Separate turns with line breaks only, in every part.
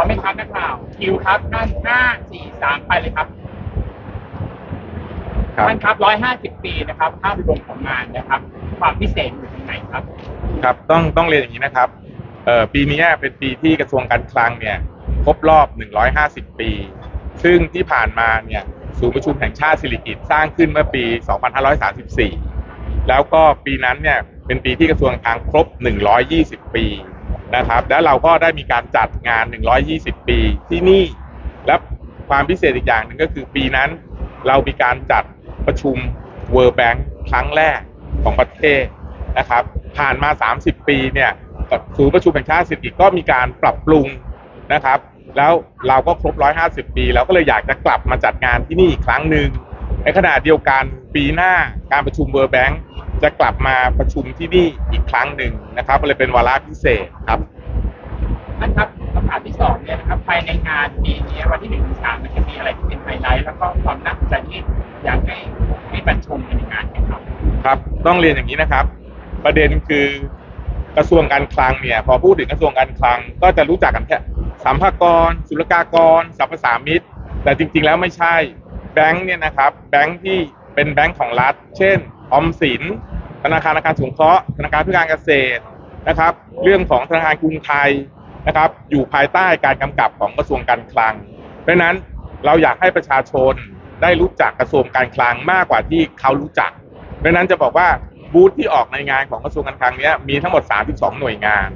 อไหมครับนักข่าวคิวครับท่านห้าสี่สามไปเลยครับ
ครับ
ท่านครับร้อยห้าสิบปีนะครับภาพรวมของงานนะครับ ความพิเศษอยู่ตรงไหนครับ
ครับต้องต้องเรียนอย่างนี้นะครับเอ่อปีนี้เป็นปีที่กระทรวงการคลังเนี่ยครบรอบ 150 ปี ซึ่งที่ผ่านมาเนี่ยศูนย์ประชุมแห่งชาติสิริกิติ์สร้างขึ้นเมื่อปี 2534 แล้วก็ปีนั้นเนี่ยเป็นปีที่กระทรวงการคลังครบ 120 ปี นะครับแล้วเราก็ได้มีการจัดงาน 120 ปีที่นี่ และความพิเศษอีกอย่างหนึ่งก็คือปีนั้น เรามีการจัดประชุม World Bank ครั้งแรกของประเทศนะครับผ่านมา 30 ปีเนี่ยศูนย์ประชุมแห่งชาติสิริกิติ์ก็มีการปรับปรุงนะครับ แล้วเราก็ครบ 150 ปี เราก็เลยอยากจะกลับมาจัดงานที่นี่อีกครั้งหนึ่งในขณะเดียวกันปีหน้าการประชุม World Bank จะกลับมาประชุมที่นี่อีกครั้งหนึ่งนะครับก็เลยเป็นวาระพิเศษครับ
ท่านครับคำถามที่สองเนี่ยนะครับภายในงานปีนี้วันที่หนึ่งถึงสามมันจะมีอะไรที่เป็นไฮไลท์แล้วก็ความน่าสนใจที่อยากให้ให้บรรชมกันในงานกันครับ
ครับ ต้องเรียนอย่างนี้นะครับ ประเด็นคือกระทรวงการคลังเนี่ย พอพูดถึงกระทรวงการคลังก็จะรู้จักกันแค่สัมภากรศุลกากรสรรพสามิตแต่จริง ๆ แล้วไม่ใช่แบงค์เนี่ยนะครับแบงค์ที่เป็นแบงค์ของรัฐ เช่น ออมสิน ธนาคารอาคารสงเคราะห์ธนาคารเพื่อการเกษตรนะครับ เรื่องของธนาคารกรุงไทยนะครับ อยู่ภายใต้การกำกับของกระทรวงการคลัง เพราะนั้นเราอยากให้ประชาชนได้รู้จักกระทรวงการคลังมากกว่าที่เขารู้จัก เพราะนั้นจะบอกว่าบูธที่ออกในงานของกระทรวงการคลังนี้มีทั้งหมด 32 หน่วยงาน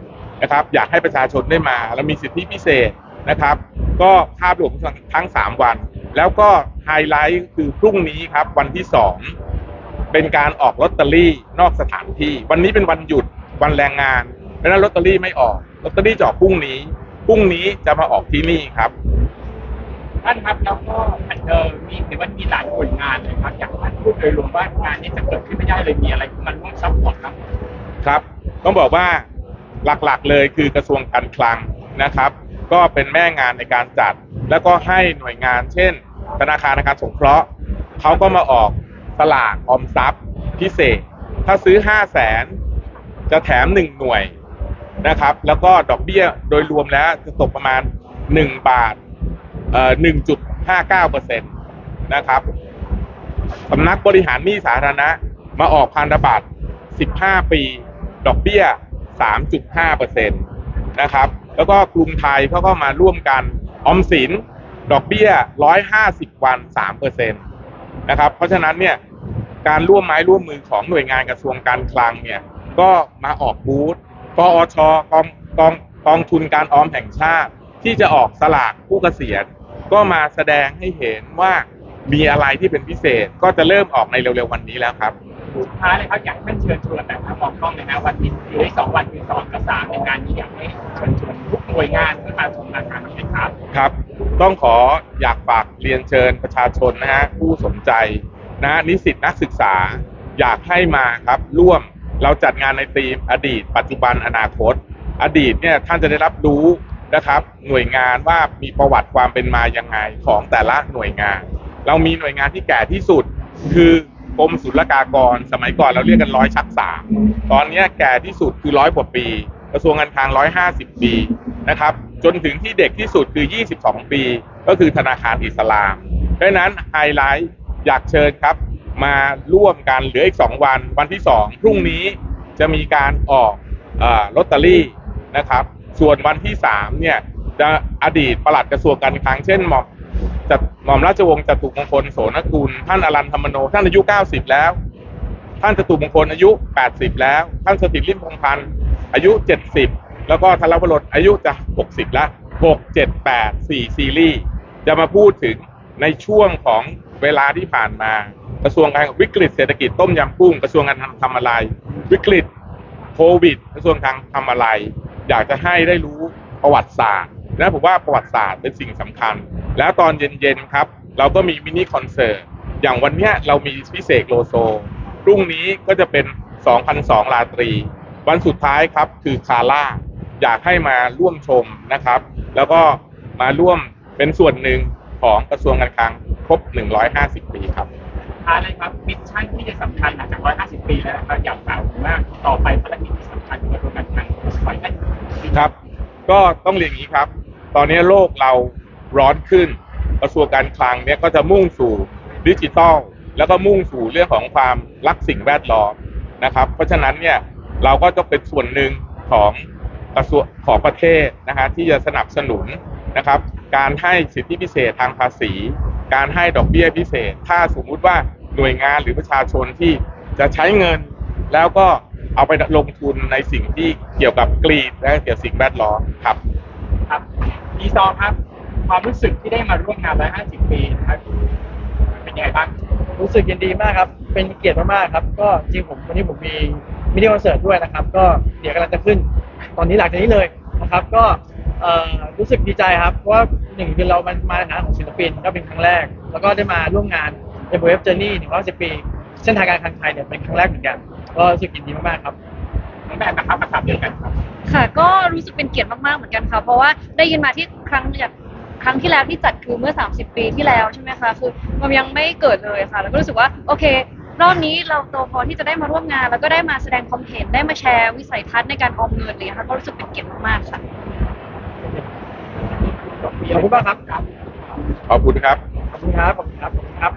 นะครับ อยากให้ประชาชนได้มาแล้วมีสิทธิพิเศษนะครับ ก็ภาพรวมทั้ง 3 วัน แล้วก็ไฮไลท์คือพรุ่งนี้ครับวันที่ 2 เป็นการออกลอตเตอรี่นอกสถานที่ วันนี้เป็นวันหยุดวันแรงงานเพราะฉะนั้นลอตเตอรี่ไม่ออกลอตเตอรี่จะออกพรุ่งนี้พรุ่งนี้จะมาออกที่นี่ครับ
ท่านครับแล้วก็อันเดอร์มีถือว่ามีหลายหน่วยงานเลยครับอยากให้ท่านพูดโดยรวมว่างานนี้จะเกิดขึ้นไม่ได้เลยมีอะไรที่มันร่วมซัพพอร์ตครับ
ครับ ต้องบอกว่าหลักๆเลยคือกระทรวงการคลังนะครับ ก็เป็นแม่งานในการจัด แล้วก็ให้หน่วยงาน เช่น ธนาคารอาคารสงเคราะห์เขาก็มาออก สลากออมทรัพย์พิเศษ ถ้าซื้อ 5 0 0แสนจะแถม 1 หน่วยนะครับ แล้วก็ดอกเบี้ยโดยรวมแล้วจะตกประมาณ 1 บาทเอ่อ1.59เปอร์เซ็นต์นะครับสำนักบริหารหนี้สาธารณะมาออกพันธบัตร 15 ปี ดอกเบี้ย 3.5เปอร์เซ็นต์นะครับ แล้วก็กรุงไทยเขาก็มาร่วมกันออมสินดอกเบี้ย 150 วัน3เปอร์เซ็นต์ นะครับ เพราะฉะนั้นเนี่ยการร่วมไม้ร่วมมือของหน่วยงานกระทรวงการคลังเนี่ยก็มาออกบูธกอชกองกองกองทุนการออมแห่งชาติ ที่จะออกสลากผู้เกษียณ ก็มาแสดงให้เห็นว่ามีอะไรที่เป็นพิเศษก็จะเริ่มออกในเร็วๆวันนี้แล้วครับ
สุดท้ายเลยครับอยากให้ท่านเชิญชวนแต่ถ้ามองกล้องเลยนะวันที่อยู่ในสองวันคือสองกับสามในงานนี้อยากให้เชิญชวนทุกหน่วยงานที่มาชมงานครั้งนี้นะครับ
ครับ ต้องขออยากฝากเรียนเชิญประชาชนนะฮะผู้สนใจนะนิสิตนักศึกษาอยากให้มาครับร่วมเราจัดงานในธีมอดีต ปัจจุบันอนาคต อดีตเนี่ยท่านจะได้รับรู้นะครับ หน่วยงานว่ามีประวัติความเป็นมายังไงของแต่ละหน่วยงาน เรามีหน่วยงานที่แก่ที่สุด คือกรมศุลกากร สมัยก่อนเราเรียกกันร้อยชักสามตอนนี้แก่ที่สุดคือร้อยกว่าปี กระทรวงการคลังร้อยห้าสิบปีนะครับ จนถึงที่เด็กที่สุดคือ 22 ปี ก็คือธนาคารอิสลามเพราะฉะนั้นไฮไลท์อยากเชิญครับ มาร่วมกันเหลืออีก 2 วัน วันที่ 2 พรุ่งนี้จะมีการออกลอตเตอรี่นะครับ ส่วนวันที่ 3 เนี่ยจะอดีตปลัดกระทรวงการคลังเช่นหมอมจัดหม่อมราชวงศ์จตุมงคลโสนกุลท่านอรันธรรมโน ท่านอายุ 90 แล้ว ท่านจตุมงคลอายุ 80 แล้ว ท่านสถิตริมพงพันธ์อายุ 70 แล้วก็ธนวรดอายุจะ 60แล้ว6 7 8 4 ซีรีส์ จะมาพูดถึงในช่วงของเวลาที่ผ่านมา กระทรวงการวิกฤตเศรษฐกิจต้มยำกุ้งกระทรวงการทำอะไร วิกฤตโควิด กระทรวงการทำอะไร อยากจะให้ได้รู้ประวัติศาสตร์นะผมว่าประวัติศาสตร์เป็นสิ่งสำคัญ แล้วตอนเย็นๆครับ เราก็มีมินิคอนเสิร์ตอย่างวันนี้เรามีพิเศษโลโซพรุ่งนี้ก็จะเป็น 2,002 ราตรี วันสุดท้ายครับคือคาร่า อยากให้มาร่วมชมนะครับ แล้วก็มาร่วมเป็นส่วนหนึ่งของกระทรวงการคลังครบ 150 ปีครับ
ท้ายเลยครับมิชชั่นที่จะสำคัญหลังจาก 150 ปีแล้วนะครับอยากกล่าวถึงว่าต่อไปภารกิจที่สำคัญของกระทรวงการคลังขอให้ท่าน
ครับ ก็ต้องเรียนอย่างนี้ครับ ตอนนี้โลกเราร้อนขึ้น กระทรวงการคลังเนี่ยก็จะมุ่งสู่ดิจิทัลแล้วก็มุ่งสู่เรื่องของความรักสิ่งแวดล้อมนะครับ เพราะฉะนั้นเนี่ยเราก็จะเป็นส่วนหนึ่งของ กระทรวงของประเทศนะฮะที่จะสนับสนุนนะครับ การให้สิทธิพิเศษทางภาษี การให้ดอกเบี้ยพิเศษ ถ้าสมมุติว่าหน่วยงานหรือประชาชนที่จะใช้เงิน แล้วก็เอาไปลงทุนในสิ่งที่เกี่ยวกับกรีนและเกี่ยวกับสิ่งแวดล้อมครับ
ครับดีซอครับ ความรู้สึกที่ได้มาร่วมงาน 150 ปีนะครับเป็นยังไงบ้าง
รู้สึกยินดีมากครับ เป็นเกียรติมากๆครับ ก็จริงผมวันนี้ผมมีมินิคอนเสิร์ตด้วยนะครับ ก็เดี๋ยวกำลังจะขึ้น ตอนนี้หลังจากนี้เลยนะครับ ก็เอ่อรู้สึกดีใจครับเพราะว่าหนึ่งคือเรามันมาในฐานะของศิลปินก็เป็นครั้งแรก แล้วก็ได้มาร่วมงาน m w f Journey 110ปี เส้นทางการคลังไทยเนี่ยเป็นครั้งแรกเหมือนกันก็รู้สึกยินดีมากๆครับ
น้องแบบนะครับคำถามเดียวกันครับ
ค่ะก็รู้สึกเป็นเกียรติมากๆเหมือนกันค่ะ เพราะว่าได้ยินมาที่ครั้งจาก ครั้งที่แล้วที่จัดคือเมื่อ 30 ปีที่แล้วใช่ไหมคะคือมันยังไม่เกิดเลยค่ะ แล้วก็รู้สึกว่าโอเค รอบนี้เราโตพอที่จะได้มาร่วมงาน แล้วก็ได้มาแสดงความเห็นได้มาแชร์วิสัยทัศน์ในการออมเงินอะไรอย่างเลยค่ะก็รู้สึกเป็นเกียรติมากๆค่ะ
ขอบคุณมากครับ
ขอบคุณครับ
ขอบคุณครับ ขอบคุณครับขอบคุณครับ